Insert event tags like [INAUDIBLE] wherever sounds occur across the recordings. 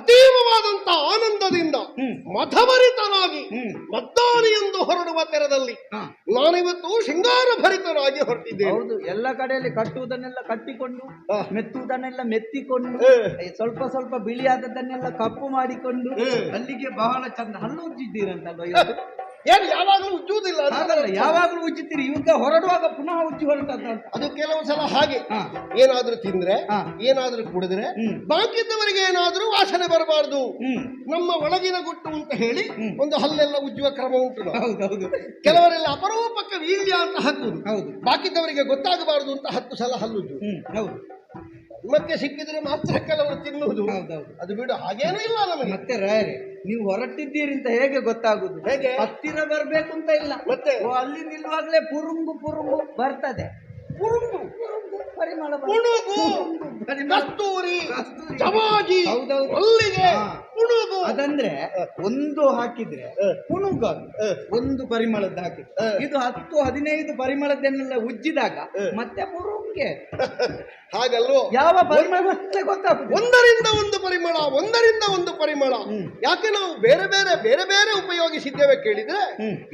ಅತೀವವಾದಂತ ಆನಂದದಿಂದ. ಮಧಭರಿತನಾಗಿ ಹ್ಮ್. ಮದ್ದಾನಿ ಎಂದು ಹೊರಡುವ ತೆರದಲ್ಲಿ. ನಾನಿವತ್ತು ಶೃಂಗಾರ ಭರಿತನಾಗಿ ಹೊರಟಿದ್ದೇನೆ ಹೌದು ಎಲ್ಲ ಕಡೆಯಲ್ಲಿ ಕಟ್ಟುವುದನ್ನೆಲ್ಲ ಕಟ್ಟಿಕೊಂಡು. ಮೆತ್ತುವುದನ್ನೆಲ್ಲ ಮೆತ್ತಿಕೊಂಡು ಸ್ವಲ್ಪ ಸ್ವಲ್ಪ ಬಿಳಿಯಾದದನ್ನೆಲ್ಲ ಕಪ್ಪು ಮಾಡಿಕೊಂಡು ಅಲ್ಲಿಗೆ ಬಹಳ ಚಂದ ಹಲ್ಲು ಉಜ್ಜಿದ್ದೀರಂತಲ್ವ? ಏನು ಯಾವಾಗಲೂ ಉಜ್ಜುವುದಿಲ್ಲ ಅಂತ ಹಾಗಲ್ಲ ನನ್ನ ಯಾವಾಗಲೂ ಹೊರಡುವಾಗ ಪುನಃ ಉಜ್ಜಿ ಹೊರಟಂತ ಅದು ಕೆಲವು ಸಲ ಹಾಗೆ. ಏನಾದ್ರೂ ತಿಂದ್ರೆ. ಏನಾದ್ರೂ ಕುಡಿದ್ರೆ. ಬಾಕಿದ್ದವರಿಗೆ ಏನಾದ್ರೂ ವಾಸನೆ ಬರಬಾರದು. ನಮ್ಮ ಒಳಗಿನ ಗುಟ್ಟು ಅಂತ ಹೇಳಿ ಒಂದು ಹಲ್ಲೆಲ್ಲ ಉಜ್ಜುವ ಕ್ರಮ ಉಂಟು. ಹೌದೌದು ಕೆಲವರೆಲ್ಲ ಅಪರೂಪಕ್ಕೆ ವೀಳ್ಯ ಅಂತ ಹಾಕುವುದು ಹೌದು. ಬಾಕಿದ್ದವರಿಗೆ ಗೊತ್ತಾಗಬಾರದು ಅಂತ ಹತ್ತು ಸಲ ಹಲ್ಲುದು ಹ್ಮ್ ಹೌದು. ಮತ್ತೆ ಸಿಕ್ಕಿದ್ರೆ ಮಾತ್ರ ಕೆಲವರು ತಿನ್ನುವುದು. ಅದು ಬಿಡು ಹಾಗೇನೂ ಇಲ್ಲ ನಮಗೆ. ಮತ್ತೆ ರಾಯರೇ ನೀವು ಹೊರಟಿದ್ದೀರಿ ಅಂತ ಹೇಗೆ ಗೊತ್ತಾಗುದು ಹೇಗೆ? ಹತ್ತಿರ ಬರ್ಬೇಕು ಅಂತ ಇಲ್ಲ. ಮತ್ತೆ? ಅಲ್ಲಿ ನಿಲ್ಲುವಾಗಲೇ ಪುರುಂಗು ಪುರುಂಗು ಬರ್ತದೆ. ಪುರುಗು? ಪರಿಮಳ ಕಸ್ತೂರಿ ಹೌದೌದು. ಮಲ್ಲಿಗೆ. ಹಾ. ಪುಣುಗು ಅದಂದ್ರೆ ಒಂದು ಹಾಕಿದ್ರೆ. ಹ. ಒಂದು ಪರಿಮಳದ್ದು ಹಾಕಿದ್ರೆ ಹ. ಇದು ಹತ್ತು ಹದಿನೈದು ಪರಿಮಳದ್ದನ್ನೆಲ್ಲ ಉಜ್ಜಿದಾಗ ಮತ್ತೆ ಮುರುಂಗೆ. [LAUGHS] ಹಾಗಲ್ವೋ? ಯಾವ ಪರಿಮಳ ಮತ್ತೆ ಗೊತ್ತಾಗುದು ಒಂದರಿಂದ ಒಂದು ಪರಿಮಳ ಒಂದರಿಂದ ಒಂದು ಪರಿಮಳ. ಯಾಕೆ ನಾವು ಬೇರೆ ಬೇರೆ ಬೇರೆ ಬೇರೆ ಉಪಯೋಗಿಸಿದ್ದೇವೆ ಕೇಳಿದ್ರೆ.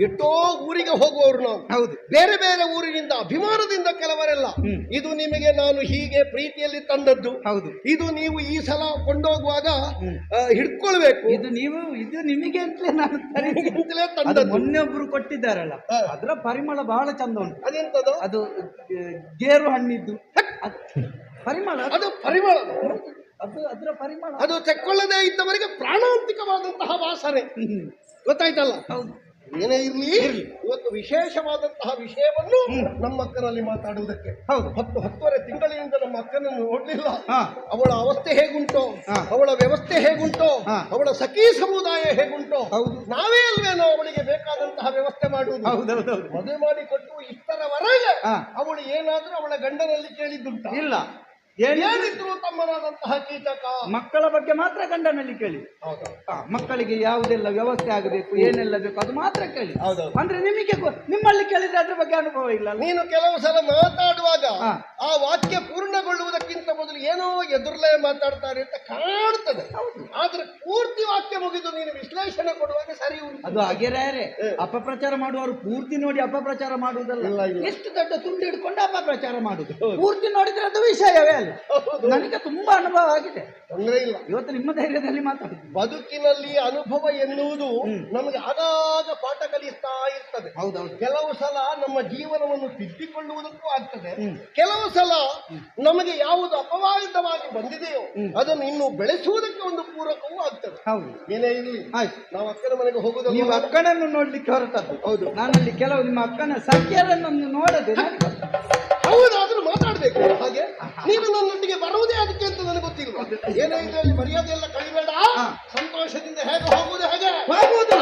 ಎಷ್ಟೋ ಊರಿಗೆ ಹೋಗುವವರು ನಾವು. ಹೌದು. ಬೇರೆ ಬೇರೆ ಊರಿನಿಂದ ಅಭಿಮಾನದಿಂದ ಕೆಲವರೆಲ್ಲ ಇದು ನಿಮಗೆ ನಾನು ಹೀಗೆ ಪ್ರೀತಿಯಲ್ಲಿ ತಂದದ್ದು. ಹೌದು. ಇದು ನೀವು ಈ ಸಲ ಕೊಂಡೋಗುವಾಗ ಹ್ಮ್. ಆ, ಹಿಡ್ಕೊಳ್ಬೇಕು ಇದು ನೀವು ಇದು ನಿಮಗೆ ಅಂತಲೇ ನಾನು ಅಂತಲೇ ತಂದದ್ದು. ಮೊನ್ನೆ ಒಬ್ರು ಕೊಟ್ಟಿದ್ದಾರಲ್ಲ ಹ. ಅದರ ಪರಿಮಳ ಬಹಳ ಚಂದ ಉಂಟು. ಅದೆಂತದು? ಅದು ಗೇರು ಹಣ್ಣಿದ್ದು. ಅದ್- ಪರಿಮಳ. ಅದು ಅದು ಪರಿಮಳ. ಅದು ಅದರ ಪರಿಮಳ. ಅದು ತೆಕ್ಕೊಳ್ಳದೆ ಇದ್ದವರಿಗೆ ಪ್ರಾಣಾಂತಿಕವಾದಂತಹ ವಾಸನೆ. ಹ್ಮ್. ಗೊತ್ತಾಯ್ತಲ್ಲ? ಹೌದು. ಏನೇ ಇರಲಿ ಇವತ್ತು ವಿಶೇಷವಾದಂತಹ ವಿಷಯವನ್ನು ನಮ್ಮ ಅಕ್ಕನಲ್ಲಿ ಮಾತಾಡುವುದಕ್ಕೆ. ಹೌದು. ಹತ್ತು ಹತ್ತುವರೆ ತಿಂಗಳಿನಿಂದ ನಮ್ಮ ಅಕ್ಕನನ್ನು ನೋಡ್ಲಿಲ್ಲ. ಅವಳ ಅವಸ್ಥೆ ಹೇಗುಂಟೋ? ಅವಳ ವ್ಯವಸ್ಥೆ ಹೇಗುಂಟೋ? ಅವಳ ಸಖಿ ಸಮುದಾಯ ಹೇಗುಂಟೋ? ಹೌದು. ನಾವೇ ಅಲ್ವೇನೋ ಅವಳಿಗೆ ಬೇಕಾದಂತಹ ವ್ಯವಸ್ಥೆ ಮಾಡುವುದು? ಹೌದು ಮದುವೆ ಮಾಡಿಕೊಟ್ಟು ಇಷ್ಟರವರೆಗೆ. ಅವಳು ಏನಾದರೂ ಅವಳ ಗಂಡನಲ್ಲಿ ಕೇಳಿದ್ದುಂಟ? ಇಲ್ಲ. ಏನು ಏನಿದ್ರು ತಮ್ಮನಾದಂತಹ ಕೀಟಕ? ಮಕ್ಕಳ ಬಗ್ಗೆ ಮಾತ್ರ ಗಂಡನಲ್ಲಿ ಕೇಳಿ. ಹೌದು. ಮಕ್ಕಳಿಗೆ ಯಾವುದೆಲ್ಲ ವ್ಯವಸ್ಥೆ ಆಗಬೇಕು ಏನೆಲ್ಲ ಬೇಕು ಅದು ಮಾತ್ರ ಕೇಳಿ. ಹೌದೌದು. ಅಂದ್ರೆ ನಿಮಗೆ ಗೊ- ನಿಮ್ಮಲ್ಲಿ ಕೇಳಿದ್ರೆ ಅದ್ರ ಬಗ್ಗೆ ಅನುಭವ ಇಲ್ಲ ನೀನು ಕೆಲವು ಸಲ ಮಾತಾಡುವಾಗ ಹಾ. ಆ ವಾಕ್ಯ ಪೂರ್ಣಗೊಳ್ಳುವುದಕ್ಕಿಂತ ಮೊದಲು ಏನೋ ಎದುರ್ಲೇ ಮಾತಾಡ್ತಾರೆ ಅಂತ ಕಾಣ್ತದೆ. ಆದ್ರೆ ಪೂರ್ತಿ ವಾಕ್ಯ ಮುಗಿದು ನೀನು ವಿಶ್ಲೇಷಣೆ ಕೊಡುವಾಗ ಸರಿ ಉಂಟು. ಅದು ಅಗೆರಾರೆ ಅಪಪ್ರಚಾರ ಮಾಡುವವರು ಪೂರ್ತಿ ನೋಡಿ ಅಪಪ್ರಚಾರ ಮಾಡುವುದಲ್ಲ. ಎಷ್ಟು ದೊಡ್ಡ ತುಂಡು ಹಿಡ್ಕೊಂಡು ಅಪಪ್ರಚಾರ ಮಾಡುದು ಪೂರ್ತಿ ನೋಡಿದ್ರೆ ಅದು ವಿಷಯವೇ ಅಲ್ಲ. ನನಗೆ ತುಂಬಾ ಅನುಭವ ಆಗಿದೆ. ತೊಂದರೆ ಇಲ್ಲ. ಇವತ್ತು ನಿಮ್ಮ ಧೈರ್ಯದಲ್ಲಿ ಮಾತಾಡುದು ಬದುಕಿನಲ್ಲಿ ಅನುಭವ ಎನ್ನುವುದು ನಮಗೆ ಆಗಾಗ ಪಾಠ ಕಲಿಸ್ತಾ ಇರ್ತದೆ. ಹೌದೌದು. ಕೆಲವು ಸಲ ನಮ್ಮ ಜೀವನವನ್ನು ತಿದ್ದಿಕೊಳ್ಳುವುದಕ್ಕೂ ಆಗ್ತದೆ. ಕೆಲವು ಸಲ ನಮಗೆ ಯಾವುದು ಆಯುಧವಾಗಿ ಬಂದಿದೆಯೋ ಅದನ್ನು ಇನ್ನು ಬೆಳೆಸುವುದಕ್ಕೆ ಒಂದು ಪೂರಕವೂ ಆಗ್ತದೆ. ಹೌದು. ಏನೇ ಇರಲಿ ನಾವು ಅಕ್ಕನ ಮನೆಗೆ ಹೋಗುದು ನೀವು ಅಕ್ಕನನ್ನು ನೋಡ್ಲಿಕ್ಕೆ ಹೊರತದ್ದು ಹೌದು. ನಾನಲ್ಲಿ ಕೆಲವು ನಿಮ್ಮ ಅಕ್ಕನ ಸಖ್ಯರನ್ನು ನೋಡದೆ ಹೌದು ಅದನ್ನು ಮಾತಾಡ್ಬೇಕು. ಹಾಗೆ? ನೀವು ನನ್ನೊಟ್ಟಿಗೆ ಬರುವುದೇ ಅದಕ್ಕೆ ಅಂತ ನನಗೆ ಗೊತ್ತಿಲ್ಲ ಏನೇ ಇದರಲ್ಲಿ ಮರ್ಯಾದೆ ಎಲ್ಲ ಕಳಿಬೇಡ ಸಂತೋಷದಿಂದ ಹೇಗೆ ಹೋಗುವುದು ಹೇಗೆ ಹೋಗುವುದು.